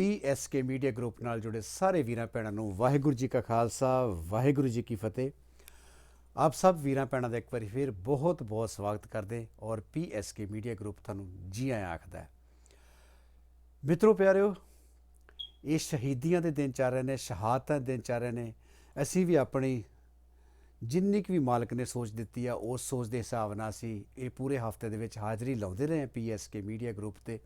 PSK media group ਨਾਲ ਜੁੜੇ ਸਾਰੇ ਵੀਰਾਂ ਭੈਣਾਂ ਨੂੰ ਵਾਹਿਗੁਰੂ ਜੀ ਕਾ ਖਾਲਸਾ, ਵਾਹਿਗੁਰੂ ਜੀ ਕੀ ਫਤਿਹ। ਆਪ ਸਭ ਵੀਰਾਂ ਭੈਣਾਂ ਦਾ ਇੱਕ ਵਾਰੀ ਫਿਰ ਬਹੁਤ ਬਹੁਤ ਸਵਾਗਤ ਕਰਦੇ ਔਰ ਪੀਐਸਕੇ ਮੀਡੀਆ ਗਰੁੱਪ ਤੁਹਾਨੂੰ ਜੀ ਆਇਆਂ ਆਖਦਾ ਹੈ। ਮਿੱਤਰੋ, ਪਿਆਰਿਓ, ਇਹ ਸ਼ਹੀਦੀਆਂ ਦੇ ਦਿਨ ਚੱਲ ਰਹੇ ਨੇ, ਸ਼ਹਾਦਤਾਂ ਦੇ ਦਿਨ ਚੱਲ ਰਹੇ ਨੇ। ਅਸੀਂ ਵੀ ਆਪਣੀ ਜਿੰਨੀ ਕੁ ਵੀ ਮਾਲਕ ਨੇ ਸੋਚ ਦਿੱਤੀ ਆ, ਉਸ ਸੋਚ ਦੇ ਹਿਸਾਬ ਨਾਲ ਅਸੀਂ ਇਹ ਪੂਰੇ ਹਫ਼ਤੇ ਦੇ ਵਿੱਚ ਹਾਜ਼ਰੀ ਲਾਉਂਦੇ ਰਹੇ ਪੀਐਸਕੇ ਮੀਡੀਆ ਗਰੁੱਪ ਤੇ।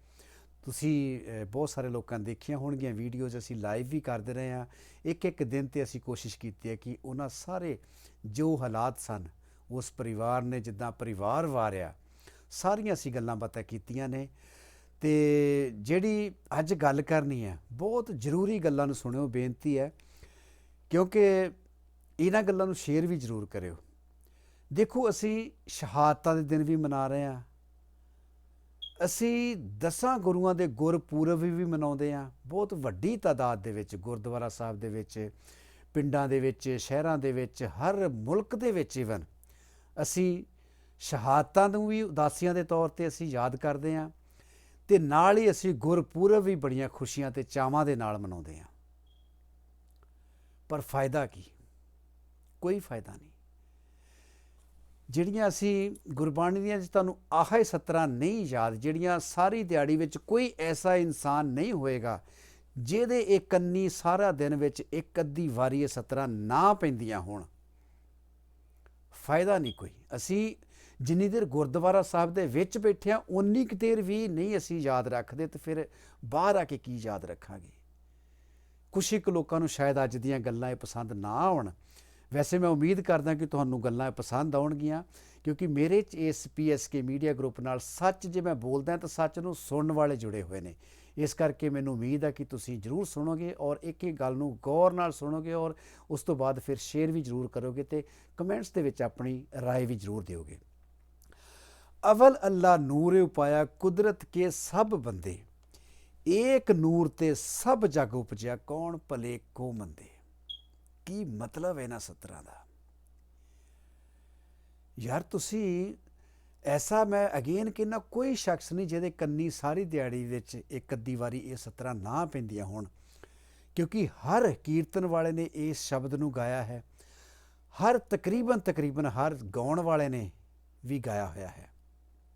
ਤੁਸੀਂ ਬਹੁਤ ਸਾਰੇ ਲੋਕਾਂ ਦੇਖੀਆਂ ਹੋਣਗੀਆਂ ਵੀਡੀਓਜ਼, ਅਸੀਂ ਲਾਈਵ ਵੀ ਕਰਦੇ ਰਹੇ ਹਾਂ। ਇੱਕ ਇੱਕ ਦਿਨ ਤੇ ਅਸੀਂ ਕੋਸ਼ਿਸ਼ ਕੀਤੀ ਹੈ ਕਿ ਉਹਨਾਂ ਸਾਰੇ ਜੋ ਹਾਲਾਤ ਸਨ, ਉਸ ਪਰਿਵਾਰ ਨੇ ਜਿੱਦਾਂ ਪਰਿਵਾਰ ਵਾਰਿਆ, ਸਾਰੀਆਂ ਅਸੀਂ ਗੱਲਾਂ ਬਾਤਾਂ ਕੀਤੀਆਂ ਨੇ। ਤੇ ਜਿਹੜੀ ਅੱਜ ਗੱਲ ਕਰਨੀ ਹੈ, ਬਹੁਤ ਜ਼ਰੂਰੀ ਗੱਲਾਂ ਨੂੰ ਸੁਣਿਓ, ਬੇਨਤੀ ਹੈ, ਕਿਉਂਕਿ ਇਹਨਾਂ ਗੱਲਾਂ ਨੂੰ ਸ਼ੇਅਰ ਵੀ ਜ਼ਰੂਰ ਕਰਿਓ। ਦੇਖੋ, ਅਸੀਂ ਸ਼ਹਾਦਤਾਂ ਦੇ ਦਿਨ ਵੀ ਮਨਾ ਰਹੇ ਹਾਂ। ਅਸੀਂ ਦਸਾਂ ਗੁਰੂਆਂ ਦੇ ਗੁਰਪੁਰਬ ਵੀ ਮਨਾਉਂਦੇ ਹਾਂ। ਬਹੁਤ ਵੱਡੀ ਤਾਦਾਦ ਦੇ ਵਿੱਚ, ਗੁਰਦੁਆਰਾ ਸਾਹਿਬ ਦੇ ਵਿੱਚ, ਪਿੰਡਾਂ ਦੇ ਵਿੱਚ, ਸ਼ਹਿਰਾਂ ਦੇ ਵਿੱਚ, ਹਰ ਮੁਲਕ ਦੇ ਵਿੱਚ ਇਵਨ ਅਸੀਂ ਸ਼ਹਾਦਤਾਂ ਨੂੰ ਵੀ ਉਦਾਸੀਆਂ ਦੇ ਤੌਰ ਤੇ ਅਸੀਂ ਯਾਦ ਕਰਦੇ ਹਾਂ ਤੇ ਨਾਲ ਹੀ ਅਸੀਂ ਗੁਰਪੁਰਬ ਵੀ ਬੜੀਆਂ ਖੁਸ਼ੀਆਂ ਤੇ ਚਾਵਾਂ ਦੇ ਨਾਲ ਮਨਾਉਂਦੇ ਹਾਂ। ਪਰ ਫਾਇਦਾ ਕੀ? ਕੋਈ ਫਾਇਦਾ ਨਹੀਂ। ਜਿਹੜੀਆਂ ਅਸੀਂ ਗੁਰਬਾਣੀ ਦੀਆਂ ਜੇ ਤੁਹਾਨੂੰ ਆਹੇ ਸਤਰਾਂ ਨਹੀਂ ਯਾਦ, ਜਿਹੜੀਆਂ ਸਾਰੀ ਦਿਹਾੜੀ ਵਿੱਚ ਕੋਈ ਐਸਾ ਇਨਸਾਨ ਨਹੀਂ ਹੋਏਗਾ, ਜਿਹਦੇ ਇਹ ਕੰਨੀ ਸਾਰਾ ਦਿਨ ਵਿੱਚ ਇੱਕ ਅੱਧੀ ਵਾਰੀ ਇਹ ਸਤਰਾਂ ਨਾ ਪੈਂਦੀਆਂ ਹੋਣ। ਫਾਇਦਾ ਨਹੀਂ ਕੋਈ। ਅਸੀਂ ਜਿੰਨੀ ਦੇਰ ਗੁਰਦੁਆਰਾ ਸਾਹਿਬ ਦੇ ਵਿੱਚ ਬੈਠੇ ਹਾਂ ਉਨੀ ਕੁ ਦੇਰ ਵੀ ਨਹੀਂ ਅਸੀਂ ਯਾਦ ਰੱਖਦੇ ਤੇ ਫਿਰ ਬਾਹਰ ਆ ਕੇ ਕੀ ਯਾਦ ਰੱਖਾਂਗੇ? ਕੁਛ ਇੱਕ ਲੋਕਾਂ ਨੂੰ ਸ਼ਾਇਦ ਅੱਜ ਦੀਆਂ ਗੱਲਾਂ ਇਹ ਪਸੰਦ ਨਾ ਆਉਣ। ਵੈਸੇ ਮੈਂ ਉਮੀਦ ਕਰਦਾ ਕਿ ਤੁਹਾਨੂੰ ਗੱਲਾਂ ਇਹ ਪਸੰਦ ਆਉਣਗੀਆਂ ਕਿਉਂਕਿ ਮੇਰੇ ਚ ਇਸ ਪੀਐਸਕੇ ਮੀਡੀਆ ਗਰੁੱਪ ਨਾਲ ਸੱਚ ਜੇ ਮੈਂ ਬੋਲਦਾ ਤਾਂ ਸੱਚ ਨੂੰ ਸੁਣਨ ਵਾਲੇ ਜੁੜੇ ਹੋਏ ਨੇ ਇਸ ਕਰਕੇ ਮੈਨੂੰ ਉਮੀਦ ਹੈ ਕਿ ਤੁਸੀਂ ਜਰੂਰ ਸੁਣੋਗੇ ਔਰ ਇੱਕ ਇੱਕ ਗੱਲ ਨੂੰ ਗੌਰ ਨਾਲ ਸੁਣੋਗੇ ਔਰ ਉਸ ਤੋਂ ਬਾਅਦ ਫਿਰ ਸ਼ੇਅਰ ਵੀ ਜਰੂਰ ਕਰੋਗੇ ਤੇ ਕਮੈਂਟਸ ਦੇ ਵਿੱਚ ਆਪਣੀ رائے ਵੀ ਜਰੂਰ ਦਿਓਗੇ ਅਵਲ ਅੱਲਾ ਨੂਰ ਉਪਾਇਆ ਕੁਦਰਤ ਕੇ ਸਭ ਬੰਦੇ ਏਕ ਨੂਰ ਤੇ ਸਭ ਜਗ ਉਪਜਿਆ ਕੌਣ ਭਲੇ ਕੋ ਮੰਦੇ ਕੀ ਮਤਲਬ ਹੈ ਨਾ ਸਤਰਾਂ ਦਾ? ਯਾਰ ਤੁਸੀਂ ਐਸਾ ਮੈਂ ਅਗੇਨ ਕਿੰਨਾ ਕੋਈ ਸ਼ਖਸ ਨਹੀਂ ਜਿਹਦੇ ਕੰਨੀ ਸਾਰੀ ਦਿਹਾੜੀ ਵਿੱਚ ਇੱਕ ਅੱਧੀ ਵਾਰੀ ਇਹ ਸਤਰਾਂ ਨਾ ਪੈਂਦੀਆਂ ਹੋਣ। ਕਿਉਂਕਿ ਹਰ ਕੀਰਤਨ ਵਾਲੇ ਨੇ ਇਸ ਸ਼ਬਦ ਨੂੰ ਗਾਇਆ ਹੈ। ਹਰ ਤਕਰੀਬਨ ਤਕਰੀਬਨ ਹਰ ਗਾਉਣ ਵਾਲੇ ਨੇ ਵੀ ਗਾਇਆ ਹੋਇਆ ਹੈ।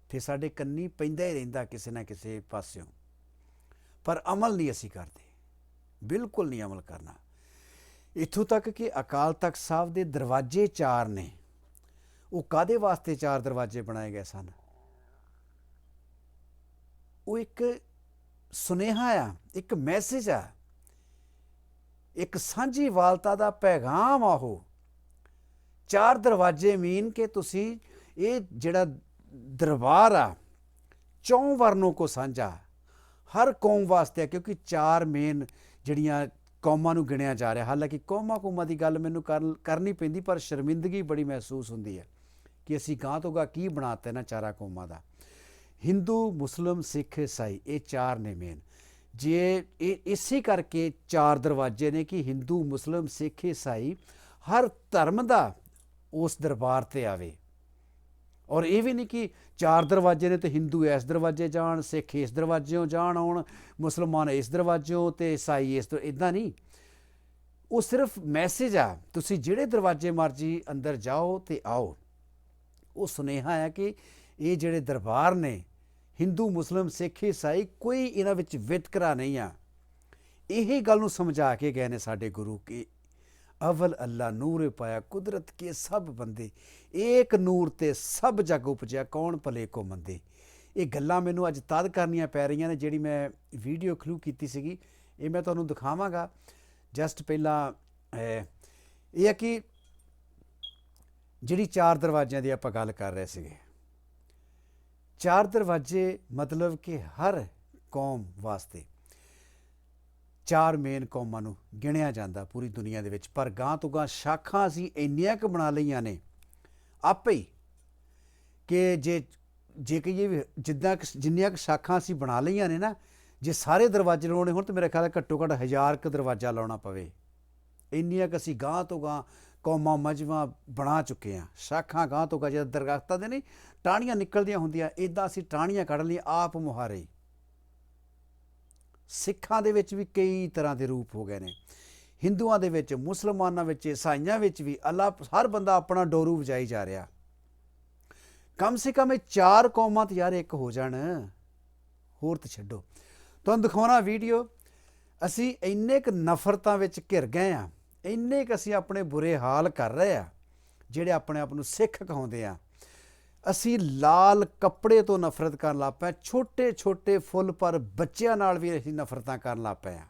ਤੇ ਸਾਡੇ ਕੰਨੀ ਪੈਂਦਾ ਹੀ ਰਹਿੰਦਾ ਕਿਸੇ ਨਾ ਕਿਸੇ ਪਾਸਿਓਂ। ਪਰ ਅਮਲ ਨਹੀਂ ਅਸੀਂ ਕਰਦੇ। ਬਿਲਕੁਲ ਨਹੀਂ ਅਮਲ ਕਰਨਾ। ਇੱਥੋਂ ਤੱਕ ਕਿ ਅਕਾਲ ਤਖਤ ਸਾਹਿਬ ਦੇ ਦਰਵਾਜ਼ੇ ਚਾਰ ਨੇ। ਉਹ ਕਾਦੇ ਵਾਸਤੇ ਚਾਰ ਦਰਵਾਜ਼ੇ ਬਣਾਏ ਗਏ ਸਨ? ਉਹ ਇੱਕ ਸੁਨੇਹਾ ਆ, ਇੱਕ ਮੈਸੇਜ ਆ। ਇੱਕ ਸਾਂਝੀ ਵਾਲਤਾ ਦਾ ਪੈਗਾਮ ਆ ਉਹ। ਚਾਰ ਦਰਵਾਜ਼ੇ ਮੀਨ ਕਿ ਤੁਸੀਂ ਇਹ ਜਿਹੜਾ ਦਰਬਾਰ ਆ, ਚੌਂ ਵਰਨੋਂ ਕੋ ਸਾਂਝਾ। ਹਰ ਕੌਮ ਵਾਸਤੇ ਹੈ ਕਿਉਂਕਿ ਚਾਰ ਮੇਨ ਜਿਹੜੀਆਂ ਕੌਮਾਂ ਨੂੰ ਗਿਣਿਆ ਜਾ ਰਿਹਾ। ਹਾਲਾਂਕਿ ਕੌਮਾਂ ਕੌਮਾਂ ਦੀ ਗੱਲ ਮੈਨੂੰ ਕਰਨੀ ਪੈਂਦੀ, ਪਰ ਸ਼ਰਮਿੰਦਗੀ ਬੜੀ ਮਹਿਸੂਸ ਹੁੰਦੀ ਹੈ ਕਿ ਅਸੀਂ ਗਾਂ ਤੋਂ ਗਾਂ ਕੀ ਬਣਾਤੇ ਨਾ ਚਾਰਾ ਕੌਮਾਂ ਦਾ। ਹਿੰਦੂ, ਮੁਸਲਮ, ਸਿੱਖ, ਈਸਾਈ, ਇਹ ਚਾਰ ਨੇ ਮੇਨ ਜੇ ਇਹ ਇਸੇ ਕਰਕੇ ਚਾਰ ਦਰਵਾਜ਼ੇ ਨੇ ਕਿ ਹਿੰਦੂ, ਮੁਸਲਮ, ਸਿੱਖ, ਈਸਾਈ ਹਰ ਧਰਮ ਦਾ ਉਸ ਦਰਬਾਰ ਤੇ ਆਵੇ। ਔਰ ਇਹ ਵੀ ਨਹੀਂ ਕਿ ਚਾਰ ਦਰਵਾਜ਼ੇ ਨੇ ਤੇ ਹਿੰਦੂ ਇਸ ਦਰਵਾਜ਼ੇ ਜਾਣ, ਸਿੱਖ ਇਸ ਦਰਵਾਜ਼ਿਓਂ ਜਾਣ ਆਉਣ, ਮੁਸਲਮਾਨ ਇਸ ਦਰਵਾਜ਼ਿਓਂ ਤੇ ਈਸਾਈ ਇਸ ਤੋਂ ਇਦਾਂ ਨਹੀਂ। ਉਹ ਸਿਰਫ ਮੈਸੇਜ ਆ, ਤੁਸੀਂ ਜਿਹੜੇ ਦਰਵਾਜ਼ੇ ਮਰਜ਼ੀ ਅੰਦਰ ਜਾਓ ਤੇ ਆਓ। ਉਹ ਸੁਨੇਹਾ ਹੈ ਕਿ ਇਹ ਜਿਹੜੇ ਦਰਬਾਰ ਨੇ, ਹਿੰਦੂ, ਮੁਸਲਮ, ਸਿੱਖ, ਈਸਾਈ, ਕੋਈ ਇਹਨਾਂ ਵਿੱਚ ਵਿਤਕਰਾ ਨਹੀਂ ਆ। ਇਹ ਗੱਲ ਨੂੰ ਸਮਝਾ ਕੇ ਗਏ ਨੇ ਸਾਡੇ ਗੁਰੂ ਕਿ ਅਵਲ ਅੱਲਾ ਨੂਰ ਪਾਇਆ, ਕੁਦਰਤ ਕੇ ਸਭ ਬੰਦੇ। ਏਕ ਨੂਰ ਤੇ ਸਭ ਜਗ ਉਪਜਿਆ, ਕੌਣ ਭਲੇ ਕੋ ਮੰਦੇ। ਇਹ ਗੱਲਾਂ ਮੈਨੂੰ ਅੱਜ ਤਦ ਕਰਨੀਆਂ ਪੈ ਰਹੀਆਂ ਨੇ ਜਿਹੜੀ ਮੈਂ ਵੀਡੀਓ ਖਲੂ ਕੀਤੀ ਸੀਗੀ। ਇਹ ਮੈਂ ਤੁਹਾਨੂੰ ਦਿਖਾਵਾਂਗਾ। ਜਸਟ ਪਹਿਲਾਂ ਇਹ ਹੈ ਕਿ ਜਿਹੜੀ ਚਾਰ ਦਰਵਾਜ਼ਿਆਂ ਦੀ ਆਪਾਂ ਗੱਲ ਕਰ ਰਹੇ ਸੀਗੇ। ਚਾਰ ਦਰਵਾਜ਼ੇ ਮਤਲਬ ਕਿ ਹਰ ਕੌਮ ਵਾਸਤੇ। ਚਾਰ ਮੇਨ ਕੌਮਾਂ ਨੂੰ ਗਿਣਿਆ ਜਾਂਦਾ ਪੂਰੀ ਦੁਨੀਆ ਦੇ ਵਿੱਚ। ਪਰ ਗਾਂ ਤੋਂ ਗਾਂ ਸ਼ਾਖਾਂ ਅਸੀਂ ਇੰਨੀਆਂ ਕੁ ਬਣਾ ਲਈਆਂ ਨੇ, ਆਪੇ ਹੀ, ਕਿ ਜੇ ਜੇ ਕਹੀਏ ਵੀ ਜਿੱਦਾਂ ਕੁ ਜਿੰਨੀਆਂ ਕੁ ਸ਼ਾਖਾਂ ਅਸੀਂ ਬਣਾ ਲਈਆਂ ਨੇ ਨਾ, ਜੇ ਸਾਰੇ ਦਰਵਾਜ਼ੇ ਲਾਉਣੇ ਹੋਣ ਤਾਂ ਮੇਰਾ ਖਿਆਲ ਹੈ ਘੱਟੋ ਘੱਟ ਹਜ਼ਾਰ ਕੁ ਦਰਵਾਜ਼ਾ ਲਾਉਣਾ ਪਵੇ। ਇੰਨੀਆਂ ਕੁ ਅਸੀਂ ਗਾਂ ਤੋਂ ਗਾਂ ਕੌਮਾਂ ਮਜਮਾ ਬਣਾ ਚੁੱਕੇ ਆ ਸ਼ਾਖਾਂ ਗਾਂ ਤੋਂ ਗਾਂ, ਜਦ ਦਰਖਤਾਂ ਦੇ ਨਹੀਂ, ਟਾਹਣੀਆਂ ਨਿਕਲਦੀਆਂ ਹੁੰਦੀਆਂ ਇਦਾਂ ਅਸੀਂ ਟਾਹਣੀਆਂ ਕੱਢ ਲਈਆਂ, ਆਪ ਮੁਹਾਰੇ। ਸਿੱਖਾਂ ਦੇ ਵਿੱਚ ਵੀ ਕਈ ਤਰ੍ਹਾਂ ਦੇ ਰੂਪ ਹੋ ਗਏ ਨੇ। ਹਿੰਦੂਆਂ ਦੇ ਵਿੱਚ, ਮੁਸਲਮਾਨਾਂ ਵਿੱਚ, ਈਸਾਈਆਂ ਵਿੱਚ ਵੀ ਅੱਲਾ ਹਰ ਬੰਦਾ ਆਪਣਾ ਡੋਰੂ ਵਜਾਈ ਜਾ ਰਿਹਾ। ਕਮ ਸੇ ਕਮ ਇਹ ਚਾਰ ਕੌਮਾਂ ਤੇ ਯਾਰ ਇੱਕ ਹੋ ਜਾਣ। ਹੋਰ ਤੇ ਛੱਡੋ। ਤੁਹਾਨੂੰ ਦਿਖਾਉਣਾ ਵੀਡੀਓ ਅਸੀਂ ਇੰਨੇ ਕੁ ਨਫ਼ਰਤਾਂ ਵਿੱਚ ਘਿਰ ਗਏ ਆ ਇੰਨੇ ਕੁ ਅਸੀਂ ਆਪਣੇ ਬੁਰੇ ਹਾਲ ਕਰ ਰਹੇ ਆ ਜਿਹੜੇ ਆਪਣੇ ਆਪ ਨੂੰ ਸਿੱਖ ਕਹਾਉਂਦੇ ਆ ਅਸੀਂ ਲਾਲ ਕੱਪੜੇ ਤੋਂ ਨਫ਼ਰਤ ਕਰਨ ਲੱਗ ਪਏ ਛੋਟੇ ਛੋਟੇ ਫੁੱਲ ਪਰ ਬੱਚਿਆਂ ਨਾਲ ਵੀ ਅਸੀਂ ਨਫ਼ਰਤਾਂ ਕਰਨ ਲੱਗ ਪਏ ਆ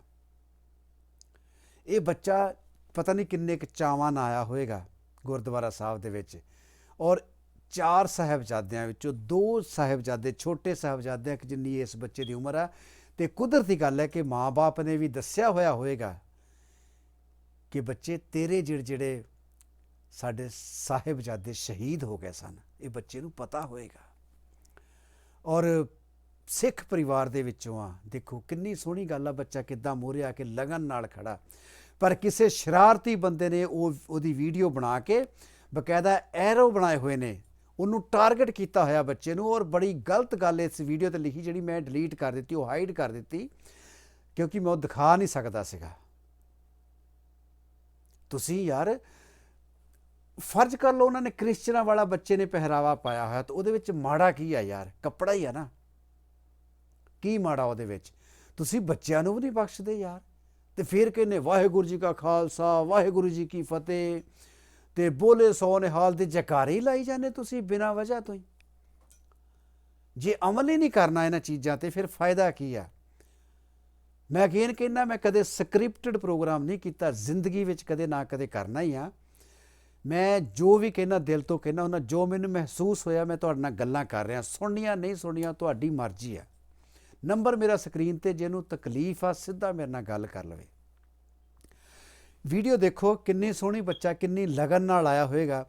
ਇਹ ਬੱਚਾ ਪਤਾ ਨਹੀਂ ਕਿੰਨੇ ਕੁ ਚਾਵਾਂ ਨਾਲ ਆਇਆ ਹੋਵੇਗਾ ਗੁਰਦੁਆਰਾ ਸਾਹਿਬ ਦੇ ਵਿੱਚ ਔਰ ਚਾਰ ਸਾਹਿਬਜ਼ਾਦਿਆਂ ਵਿੱਚੋਂ ਦੋ ਸਾਹਿਬਜ਼ਾਦੇ, ਛੋਟੇ ਸਾਹਿਬਜ਼ਾਦਿਆਂ ਕਿ ਜਿੰਨੀ ਇਸ ਬੱਚੇ ਦੀ ਉਮਰ ਆ। ਤੇ ਕੁਦਰਤੀ ਗੱਲ ਹੈ ਕਿ ਮਾਪੇ ਨੇ ਵੀ ਦੱਸਿਆ ਹੋਇਆ ਹੋਵੇਗਾ ਕਿ ਬੱਚੇ ਤੇਰੇ ਜਿਹੜੇ ਜਿਹੜੇ ਸਾਡੇ ਸਾਹਿਬਜ਼ਾਦੇ ਸ਼ਹੀਦ ਹੋ ਗਏ ਸਨ। ਇਹ ਬੱਚੇ ਨੂੰ ਪਤਾ ਹੋਏਗਾ। ਔਰ ਸਿੱਖ ਪਰਿਵਾਰ ਦੇ ਵਿੱਚੋਂ ਆ, ਦੇਖੋ ਕਿੰਨੀ ਸੋਹਣੀ ਗੱਲ ਆ ਬੱਚਾ ਕਿੱਦਾਂ ਮੂਹਰੇ ਆ ਕੇ ਲਗਨ ਨਾਲ ਖੜਾ। ਪਰ ਕਿਸੇ ਸ਼ਰਾਰਤੀ ਬੰਦੇ ਨੇ ਉਹ, ਉਹਦੀ ਵੀਡੀਓ ਬਣਾ ਕੇ ਬਕਾਇਦਾ ਐਰੋ ਬਣਾਏ ਹੋਏ ਨੇ। ਉਹਨੂੰ ਟਾਰਗੇਟ ਕੀਤਾ ਹੋਇਆ ਬੱਚੇ ਨੂੰ ਔਰ ਬੜੀ ਗਲਤ ਗੱਲ ਇਸ ਵੀਡੀਓ ਤੇ ਲਿਖੀ ਜਿਹੜੀ ਮੈਂ ਡਿਲੀਟ ਕਰ ਦਿੱਤੀ, ਉਹ ਹਾਈਡ ਕਰ ਦਿੱਤੀ, ਕਿਉਂਕਿ ਮੈਂ ਉਹ ਦਿਖਾ ਨਹੀਂ ਸਕਦਾ ਸੀਗਾ। ਤੁਸੀਂ ਯਾਰ ਫਰਜ਼ ਕਰ ਲਓ ਉਹਨਾਂ ਨੇ ਕ੍ਰਿਸਚਨਾਂ ਵਾਲਾ ਬੱਚੇ ਨੇ ਪਹਿਰਾਵਾ ਪਾਇਆ ਹੋਇਆ, ਤਾਂ ਉਹਦੇ ਵਿੱਚ ਮਾੜਾ ਕੀ ਆ ਯਾਰ? ਕੱਪੜਾ ਹੀ ਆ ਨਾ। ਕੀ ਮਾੜਾ ਉਹਦੇ ਵਿੱਚ? ਤੁਸੀਂ ਬੱਚਿਆਂ ਨੂੰ ਵੀ ਨਹੀਂ ਬਖਸ਼ਦੇ ਯਾਰ। ਤੇ ਫਿਰ ਕਹਿੰਨੇ ਵਾਹਿਗੁਰੂ ਜੀ ਕਾ ਖਾਲਸਾ, ਵਾਹਿਗੁਰੂ ਜੀ ਕੀ ਫਤਿਹ। ਤੇ ਬੋਲੇ ਸੋ ਨਿਹਾਲ ਦੇ ਜਕਾਰੇ ਹੀ ਲਾਈ ਜਾਂਦੇ ਤੁਸੀਂ ਬਿਨਾਂ ਵਜ੍ਹਾ ਤੋਂ ਹੀ। ਜੇ ਅਮਲ ਹੀ ਨਹੀਂ ਕਰਨਾ ਇਹਨਾਂ ਚੀਜ਼ਾਂ ਤੇ, ਫਿਰ ਫਾਇਦਾ ਕੀ ਆ? ਮੈਂ ਅਗੇਨ ਕਹਿੰਦਾ, ਮੈਂ ਕਦੇ ਸਕ੍ਰਿਪਟਡ ਪ੍ਰੋਗਰਾਮ ਨਹੀਂ ਕੀਤਾ, ਜ਼ਿੰਦਗੀ ਵਿੱਚ ਕਦੇ ਨਾ ਕਦੇ ਕਰਨਾ ਹੀ ਆ। ਮੈਂ ਜੋ ਵੀ ਕਹਿਣਾ ਦਿਲ ਤੋਂ ਕਹਿਣਾ ਹੁੰਦਾ, ਜੋ ਮੈਨੂੰ ਮਹਿਸੂਸ ਹੋਇਆ, ਮੈਂ ਤੁਹਾਡੇ ਨਾਲ ਗੱਲਾਂ ਕਰ ਰਿਹਾ, ਸੁਣਨੀਆਂ, ਨਹੀਂ ਸੁਣਨੀਆਂ, ਤੁਹਾਡੀ ਮਰਜ਼ੀ ਆ ਨੰਬਰ ਮੇਰਾ ਸਕਰੀਨ ਤੇ, ਜਿਹਨੂੰ ਤਕਲੀਫ ਆ, ਸਿੱਧਾ ਮੇਰੇ ਨਾਲ ਗੱਲ ਕਰ ਲਵੇ। ਵੀਡੀਓ ਦੇਖੋ, ਕਿੰਨੀ ਸੋਹਣੀ ਬੱਚਾ, ਕਿੰਨੀ ਲਗਨ ਨਾਲ ਆਇਆ ਹੋਵੇਗਾ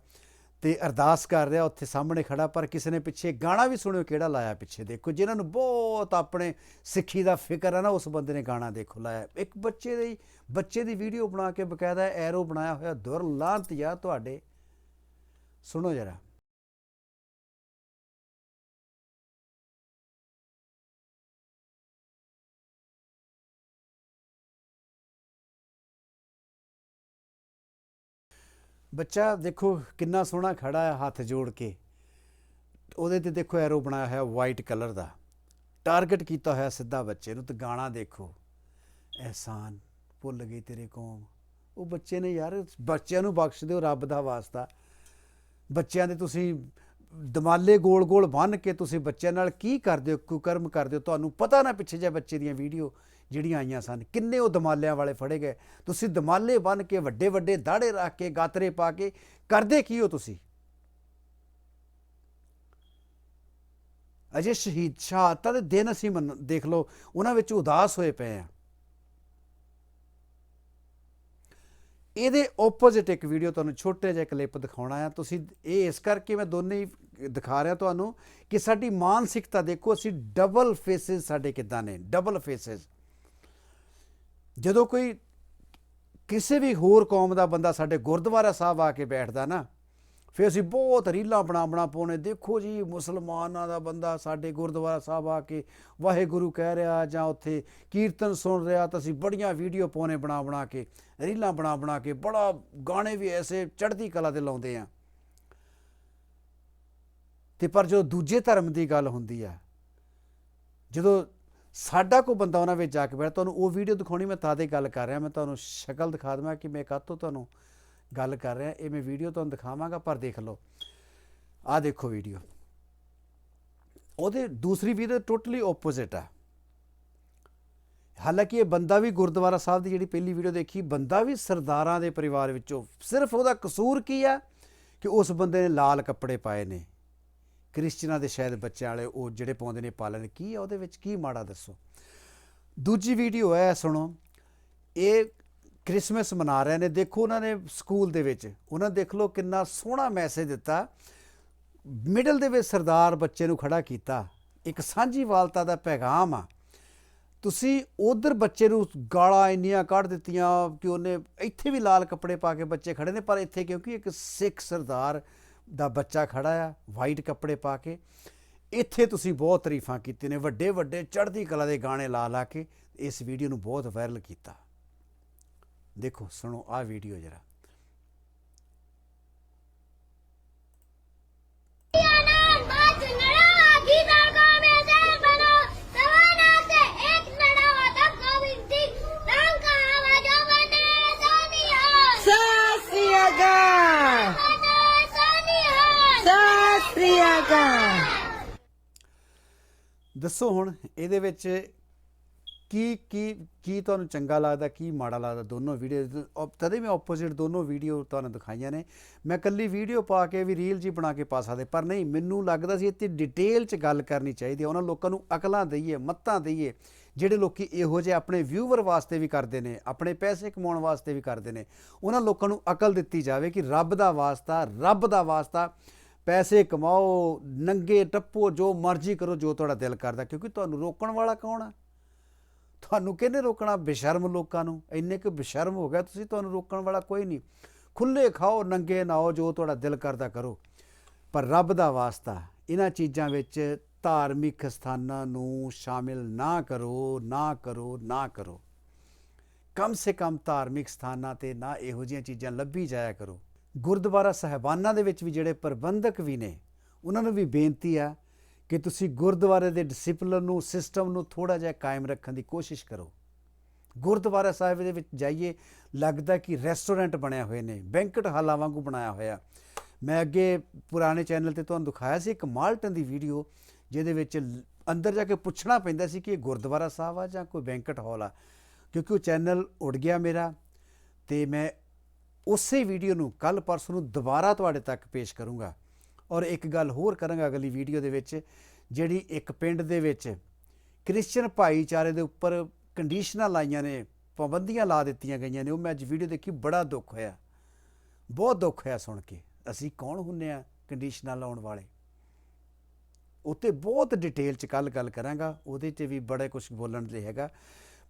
ਤੇ ਅਰਦਾਸ ਕਰ ਰਿਹਾ ਉੱਥੇ ਸਾਹਮਣੇ ਖੜਾ, ਪਰ ਕਿਸੇ ਨੇ ਪਿੱਛੇ ਗਾਣਾ ਵੀ ਸੁਣਿਓ ਕਿਹੜਾ ਲਾਇਆ ਪਿੱਛੇ। ਦੇਖੋ, ਜਿਨ੍ਹਾਂ ਨੂੰ ਬਹੁਤ ਆਪਣੇ ਸਿੱਖੀ ਦਾ ਫਿਕਰ ਹੈ ਨਾ, ਉਸ ਬੰਦੇ ਨੇ ਗਾਣਾ ਦੇਖੋ ਲਾਇਆ। ਇੱਕ ਬੱਚੇ ਦੀ ਬੱਚੇ ਦੀ ਵੀਡੀਓ ਬਣਾ ਕੇ ਬਕਾਇਦਾ ਐਰੋ ਬਣਾਇਆ ਹੋਇਆ ਦੁਰ ਲਾਂਤਿਆ ਤੁਹਾਡੇ। ਸੁਣੋ ਜਰਾ। ਬੱਚਾ ਦੇਖੋ ਕਿੰਨਾ ਸੋਹਣਾ ਖੜਾ ਹੈ ਹੱਥ ਜੋੜ ਕੇ। ਉਹਦੇ ਤੇ ਦੇਖੋ ਐਰੋ ਬਣਾਇਆ ਹੋਇਆ ਵਾਈਟ ਕਲਰ ਦਾ। ਟਾਰਗੇਟ ਕੀਤਾ ਹੋਇਆ ਸਿੱਧਾ ਬੱਚੇ ਨੂੰ ਤੇ ਗਾਣਾ ਦੇਖੋ। ਅਹਿਸਾਨ, ਭੁੱਲ ਗਈ ਤੇਰੇ ਕੌਮ। ਉਹ ਬੱਚੇ ਨੇ ਯਾਰ, ਬੱਚਿਆਂ ਨੂੰ ਬਖਸ਼ ਦਿਓ ਰੱਬ ਦਾ ਵਾਸਤਾ। ਬੱਚਿਆਂ ਦੇ ਤੁਸੀਂ ਦਮਾਲੇ ਗੋਲ-ਗੋਲ ਬੰਨ ਕੇ ਤੁਸੀਂ ਬੱਚਿਆਂ ਨਾਲ ਕੀ ਕਰਦੇ ਹੋ, ਕੁਕਰਮ ਕਰਦੇ ਹੋ, ਤੁਹਾਨੂੰ ਪਤਾ ਨਾ ਪਿੱਛੇ ਜੇ ਬੱਚੇ ਦੀਆਂ ਵੀਡੀਓ ਜਿਹੜੀਆਂ ਆਈਆਂ ਸਨ। ਕਿੰਨੇ ਉਹ ਦਮਾਲਿਆਂ ਵਾਲੇ ਫੜੇ ਗਏ। ਤੁਸੀਂ ਦਮਾਲੇ ਬੰਨ ਕੇ ਵੱਡੇ ਵੱਡੇ ਦਾੜੇ ਰੱਖ ਕੇ ਗਾਤਰੇ ਪਾ ਕੇ ਕਰਦੇ ਕੀ ਹੋ ਤੁਸੀਂ? ਅਜੇ ਸ਼ਹੀਦ ਸ਼ਹਾਦਤਾਂ ਦੇ ਦਿਨ ਅਸੀਂ ਮੰਨ- ਦੇਖ ਲਓ, ਉਹਨਾਂ ਵਿੱਚ ਉਦਾਸ ਹੋਏ ਪਏ ਆ। ਇਹਦੇ ਆਪੋਜ਼ਿਟ ਇੱਕ ਵੀਡੀਓ ਤੁਹਾਨੂੰ ਛੋਟੇ ਜਿਹਾ ਕਲਿੱਪ ਦਿਖਾਉਣਾ ਆ। ਤੁਸੀਂ ਇਹ ਇਸ ਕਰਕੇ ਮੈਂ ਦੋਨੇ ਹੀ ਦਿਖਾ ਰਿਹਾ ਤੁਹਾਨੂੰ ਕਿ ਸਾਡੀ ਮਾਨਸਿਕਤਾ ਦੇਖੋ, ਅਸੀਂ ਡਬਲ ਫੇਸਿਸ ਸਾਡੇ ਕਿੱਦਾਂ ਨੇ ਡਬਲ ਫੇਸਿਸ ਜਦੋਂ ਕੋਈ ਕਿਸੇ ਵੀ ਹੋਰ ਕੌਮ ਦਾ ਬੰਦਾ ਸਾਡੇ ਗੁਰਦੁਆਰਾ ਸਾਹਿਬ ਆ ਕੇ ਬੈਠਦਾ ਨਾ, ਫਿਰ ਅਸੀਂ ਬਹੁਤ ਰੀਲਾਂ ਬਣਾ ਬਣਾ ਪਾਉਣੇ ਦੇਖੋ ਜੀ ਮੁਸਲਮਾਨਾਂ ਦਾ ਬੰਦਾ ਸਾਡੇ ਗੁਰਦੁਆਰਾ ਸਾਹਿਬ ਆ ਕੇ ਵਾਹਿਗੁਰੂ ਕਹਿ ਰਿਹਾ ਜਾਂ ਉੱਥੇ ਕੀਰਤਨ ਸੁਣ ਰਿਹਾ ਤਾਂ ਅਸੀਂ ਬੜੀਆਂ ਵੀਡੀਓ ਪਾਉਣੇ ਬਣਾ ਬਣਾ ਕੇ, ਰੀਲਾਂ ਬਣਾ ਬਣਾ ਕੇ, ਬੜਾ ਗਾਣੇ ਵੀ ਐਸੇ ਚੜ੍ਹਦੀ ਕਲਾ ਦੇ ਲਾਉਂਦੇ ਆ। ਤੇ ਪਰ ਜਦੋਂ ਦੂਜੇ ਧਰਮ ਦੀ ਗੱਲ ਹੁੰਦੀ ਆ, ਜਦੋਂ ਸਾਡਾ ਕੋ ਬੰਦਾ ਉਹਨਾਂ ਵਿੱਚ ਜਾ ਕੇ ਬੈਠ, ਤੁਹਾਨੂੰ ਉਹ ਵੀਡੀਓ ਦਿਖਾਉਣੀ, ਮੈਂ ਤਾਂ ਦੇ ਗੱਲ ਕਰ ਰਿਹਾ, ਮੈਂ ਤੁਹਾਨੂੰ ਸ਼ਕਲ ਦਿਖਾ ਦਵਾਂ ਕਿ ਮੈਂ ਕਾਹਤੋਂ ਤੁਹਾਨੂੰ ਗੱਲ ਕਰ ਰਿਹਾ, ਇਹ ਮੈਂ ਵੀਡੀਓ ਤੁਹਾਨੂੰ ਦਿਖਾਵਾਂਗਾ, ਪਰ ਦੇਖ ਲਓ। ਆਹ ਦੇਖੋ ਵੀਡੀਓ ਉਹਦੇ ਦੂਸਰੀ ਵੀਡੀਓ ਟੋਟਲੀ ਆਪੋਜ਼ਿਟ ਆ। ਹਾਲਾਂਕਿ ਇਹ ਬੰਦਾ ਵੀ ਗੁਰਦੁਆਰਾ ਸਾਹਿਬ ਦੀ ਜਿਹੜੀ ਪਹਿਲੀ ਵੀਡੀਓ ਦੇਖੀ, ਬੰਦਾ ਵੀ ਸਰਦਾਰਾਂ ਦੇ ਪਰਿਵਾਰ ਵਿੱਚੋਂ, ਸਿਰਫ ਉਹਦਾ ਕਸੂਰ ਕੀ ਆ? ਕਿ ਉਸ ਬੰਦੇ ਨੇ ਲਾਲ ਕੱਪੜੇ ਪਾਏ ਨੇ। ਕ੍ਰਿਸਚੀਅਨਾਂ ਦੇ ਸ਼ਾਇਦ ਬੱਚਿਆਂ ਵਾਲੇ ਉਹ ਜਿਹੜੇ ਪਾਉਂਦੇ ਨੇ ਪਾਲਣ, ਕੀ ਆ ਉਹਦੇ ਵਿੱਚ ਕੀ ਮਾੜਾ ਦੱਸੋ? ਦੂਜੀ ਵੀਡੀਓ ਹੈ, ਸੁਣੋ। ਇਹ ਕ੍ਰਿਸਮਸ ਮਨਾ ਰਹੇ ਨੇ। ਦੇਖੋ ਉਹਨਾਂ ਨੇ ਸਕੂਲ ਦੇ ਵਿੱਚ, ਉਹਨਾਂ ਦੇਖ ਲਓ ਕਿੰਨਾ ਸੋਹਣਾ ਮੈਸੇਜ ਦਿੱਤਾ। ਮਿਡਲ ਦੇ ਵਿੱਚ ਸਰਦਾਰ ਬੱਚੇ ਨੂੰ ਖੜਾ ਕੀਤਾ। ਇੱਕ ਸਾਂਝੀ ਵਾਲਤਾ ਦਾ ਪੈਗਾਮ ਆ। ਤੁਸੀਂ ਉਧਰ ਬੱਚੇ ਨੂੰ ਗਾਲਾਂ ਇੰਨੀਆਂ ਕੱਢ ਦਿੱਤੀਆਂ ਕਿ ਉਹਨੇ ਇੱਥੇ ਵੀ ਲਾਲ ਕੱਪੜੇ ਪਾ ਕੇ ਬੱਚੇ ਖੜੇ ਨੇ, ਪਰ ਇੱਥੇ ਕਿਉਂਕਿ ਇੱਕ ਸਿੱਖ ਸਰਦਾਰ ਦਾ ਬੱਚਾ ਖੜਾ ਆ ਵਾਈਟ ਕੱਪੜੇ ਪਾ ਕੇ। ਇੱਥੇ ਤੁਸੀਂ ਬਹੁਤ ਤਾਰੀਫਾਂ ਕੀਤੀਆਂ ਨੇ, ਵੱਡੇ ਵੱਡੇ ਚੜ੍ਹਦੀ ਕਲਾ ਦੇ ਗਾਣੇ ਲਾ ਲਾ ਕੇ ਇਸ ਵੀਡੀਓ ਨੂੰ ਬਹੁਤ ਵਾਇਰਲ ਕੀਤਾ। ਦੇਖੋ, ਸੁਣੋ ਆਹ ਵੀਡੀਓ ਜਰਾ। ਸਤਿ ਦੱਸੋ ਹੁਣ, ਇਹਦੇ ਵਿੱਚ ਕੀ ਕੀ ਕੀ ਤੁਹਾਨੂੰ ਚੰਗਾ ਲੱਗਦਾ, ਕੀ ਮਾੜਾ ਲੱਗਦਾ? ਦੋਨੋਂ ਵੀਡੀਓ ਤਦੇ ਮੈਂ ਆਪੋਜ਼ਿਟ ਦੋਨੋਂ ਵੀਡੀਓ ਤੁਹਾਨੂੰ ਦਿਖਾਈਆਂ ਨੇ। ਮੈਂ ਕੱਲੀ ਵੀਡੀਓ ਪਾ ਕੇ ਵੀ ਰੀਲ ਜੀ ਬਣਾ ਕੇ ਪਾ ਸਕਦੇ, ਪਰ ਨਹੀਂ, ਮੈਨੂੰ ਲੱਗਦਾ ਸੀ ਇੱਥੇ ਡਿਟੇਲ 'ਚ ਗੱਲ ਕਰਨੀ ਚਾਹੀਦੀ ਹੈ। ਉਹਨਾਂ ਲੋਕਾਂ ਨੂੰ ਅਕਲਾਂ ਦਈਏ, ਮੱਤਾਂ ਦਈਏ, ਜਿਹੜੇ ਲੋਕੀ ਇਹੋ ਜਿਹੇ ਆਪਣੇ ਵਿਊਵਰ ਵਾਸਤੇ ਵੀ ਕਰਦੇ ਨੇ, ਆਪਣੇ ਪੈਸੇ ਕਮਾਉਣ ਵਾਸਤੇ ਵੀ ਕਰਦੇ ਨੇ। ਉਹਨਾਂ ਲੋਕਾਂ ਨੂੰ ਅਕਲ ਦਿੱਤੀ ਜਾਵੇ ਕਿ ਰੱਬ ਦਾ ਵਾਸਤਾ, ਰੱਬ ਦਾ ਵਾਸਤਾ ਪੈਸੇ ਕਮਾਓ, ਨੰਗੇ ਟੱਪੋ, ਜੋ ਮਰਜ਼ੀ ਕਰੋ, ਜੋ ਤੁਹਾਡਾ ਦਿਲ ਕਰਦਾ, ਕਿਉਂਕਿ ਤੁਹਾਨੂੰ ਰੋਕਣ ਵਾਲਾ ਕੌਣ ਆ? ਤੁਹਾਨੂੰ ਕਿਹਨੇ ਰੋਕਣਾ? ਬੇਸ਼ਰਮ ਲੋਕਾਂ ਨੂੰ। ਇੰਨੇ ਕੁ ਬੇਸ਼ਰਮ ਹੋ ਗਿਆ ਤੁਸੀਂ ਤੁਹਾਨੂੰ ਰੋਕਣ ਵਾਲਾ ਕੋਈ ਨਹੀਂ। ਖੁੱਲੇ ਖਾਓ, ਨੰਗੇ ਨਾਓ ਜੋ ਤੁਹਾਡਾ ਦਿਲ ਕਰਦਾ ਕਰੋ। ਪਰ ਰੱਬ ਦਾ ਵਾਸਤਾ ਇਹਨਾਂ ਚੀਜ਼ਾਂ ਵਿੱਚ ਧਾਰਮਿਕ ਸਥਾਨਾਂ ਨੂੰ ਸ਼ਾਮਿਲ ਨਾ ਕਰੋ ਨਾ ਕਰੋ ਨਾ ਕਰੋ। ਕਮ ਸੇ ਕਮ ਧਾਰਮਿਕ ਸਥਾਨਾਂ ਤੇ ਨਾ ਇਹੋ ਜਿਹੀਆਂ ਚੀਜ਼ਾਂ ਲੱਭੀ ਜਾਇਆ ਕਰੋ। ਗੁਰਦੁਆਰਾ ਸਾਹਿਬਾਨਾਂ ਦੇ ਵਿੱਚ ਵੀ ਜਿਹੜੇ ਪ੍ਰਬੰਧਕ ਵੀ ਨੇ, ਉਹਨਾਂ ਨੂੰ ਵੀ ਬੇਨਤੀ ਆ ਕਿ ਤੁਸੀਂ ਗੁਰਦੁਆਰੇ ਦੇ ਡਿਸਪਲਿਨ ਨੂੰ ਸਿਸਟਮ ਨੂੰ ਥੋੜਾ ਜਿਹਾ ਕਾਇਮ ਰੱਖਣ ਦੀ ਕੋਸ਼ਿਸ਼ ਕਰੋ। ਗੁਰਦੁਆਰਾ ਸਾਹਿਬ ਦੇ ਵਿੱਚ ਜਾਈਏ, ਲੱਗਦਾ ਕਿ ਰੈਸਟੋਰੈਂਟ ਬਣਿਆ ਹੋਏ ਨੇ ਬੈਂਕਟ ਹਾਲਾਂ ਵਾਂਗੂ ਬਣਾਇਆ ਹੋਇਆ। ਮੈਂ ਅੱਗੇ ਪੁਰਾਣੇ ਚੈਨਲ ਤੇ ਤੁਹਾਨੂੰ ਦਿਖਾਇਆ ਸੀ ਇੱਕ ਮਾਲਟਨ ਦੀ ਵੀਡੀਓ ਜਿਹਦੇ ਵਿੱਚ ਅੰਦਰ ਜਾ ਕੇ ਪੁੱਛਣਾ ਪੈਂਦਾ ਸੀ ਕਿ ਇਹ ਗੁਰਦੁਆਰਾ ਸਾਹਿਬ ਆ ਜਾਂ ਕੋਈ ਬੈਂਕਟ ਹਾਲ ਆ। ਕਿਉਂਕਿ ਉਹ ਚੈਨਲ ਉੱਡ ਗਿਆ ਮੇਰਾ ਤੇ ਮੈਂ ਉਸੇ ਵੀਡੀਓ ਨੂੰ ਕੱਲ ਪਰਸੋਂ ਨੂੰ ਦੁਬਾਰਾ ਤੁਹਾਡੇ ਤੱਕ ਪੇਸ਼ ਕਰੂੰਗਾ। ਔਰ ਇੱਕ ਗੱਲ ਹੋਰ ਕਰਾਂਗਾ ਅਗਲੀ ਵੀਡੀਓ ਦੇ ਵਿੱਚ, ਜਿਹੜੀ ਇੱਕ ਪਿੰਡ ਦੇ ਵਿੱਚ ਕ੍ਰਿਸਚੀਅਨ ਭਾਈਚਾਰੇ ਦੇ ਉੱਪਰ ਕੰਡੀਸ਼ਨਾਂ ਲਾਈਆਂ ਨੇ, ਪਾਬੰਦੀਆਂ ਲਾ ਦਿੱਤੀਆਂ ਗਈਆਂ ਨੇ, ਉਹ ਮੈਂ ਅੱਜ ਵੀਡੀਓ ਦੇਖੀ, ਬੜਾ ਦੁੱਖ ਹੋਇਆ। ਬਹੁਤ ਦੁੱਖ ਹੋਇਆ ਸੁਣ ਕੇ। ਅਸੀਂ ਕੌਣ ਹੁੰਨੇ ਆ ਕੰਡੀਸ਼ਨਾਂ ਲਾਉਣ ਵਾਲੇ? ਉੱਤੇ ਬਹੁਤ ਡਿਟੇਲ ਚ ਕੱਲ ਗੱਲ ਕਰਾਂਗਾ, ਉਹਦੇ 'ਚ ਵੀ ਬੜਾ ਕੁਝ ਬੋਲਣ ਲਈ ਹੈਗਾ।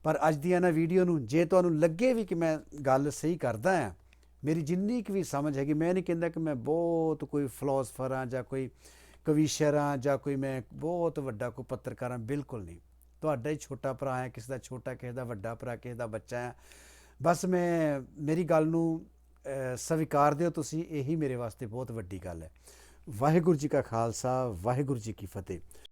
ਪਰ ਅੱਜ ਦੀ ਇਹਨਾਂ ਵੀਡੀਓ ਨੂੰ, ਜੇ ਤੁਹਾਨੂੰ ਲੱਗੇ ਵੀ ਕਿ ਮੈਂ ਗੱਲ ਸਹੀ ਕਰਦਾ ਆ ਮੇਰੀ ਜਿੰਨੀ ਕੁ ਵੀ ਸਮਝ ਹੈਗੀ, ਮੈਂ ਨਹੀਂ ਕਹਿੰਦਾ ਕਿ ਮੈਂ ਬਹੁਤ ਕੋਈ ਫਿਲਾਸਫਰ ਆ ਜਾਂ ਕੋਈ ਕਵੀਸ਼ਰ ਆ ਜਾਂ ਕੋਈ ਮੈਂ ਬਹੁਤ ਵੱਡਾ ਕੋਈ ਪੱਤਰਕਾਰ ਆ ਬਿਲਕੁਲ ਨਹੀਂ। ਤੁਹਾਡਾ ਹੀ ਛੋਟਾ ਭਰਾ ਹੈ, ਕਿਸੇ ਦਾ ਛੋਟਾ, ਕਿਸੇ ਦਾ ਵੱਡਾ ਭਰਾ, ਕਿਸੇ ਦਾ ਬੱਚਾ ਹੈ। ਬਸ ਮੈਂ, ਮੇਰੀ ਗੱਲ ਨੂੰ ਸਵੀਕਾਰ ਦਿਓ ਤੁਸੀਂ, ਇਹੀ ਮੇਰੇ ਵਾਸਤੇ ਬਹੁਤ ਵੱਡੀ ਗੱਲ ਹੈ। ਵਾਹਿਗੁਰੂ ਜੀ ਕਾ ਖਾਲਸਾ, ਵਾਹਿਗੁਰੂ ਜੀ ਕੀ ਫਤਿਹ।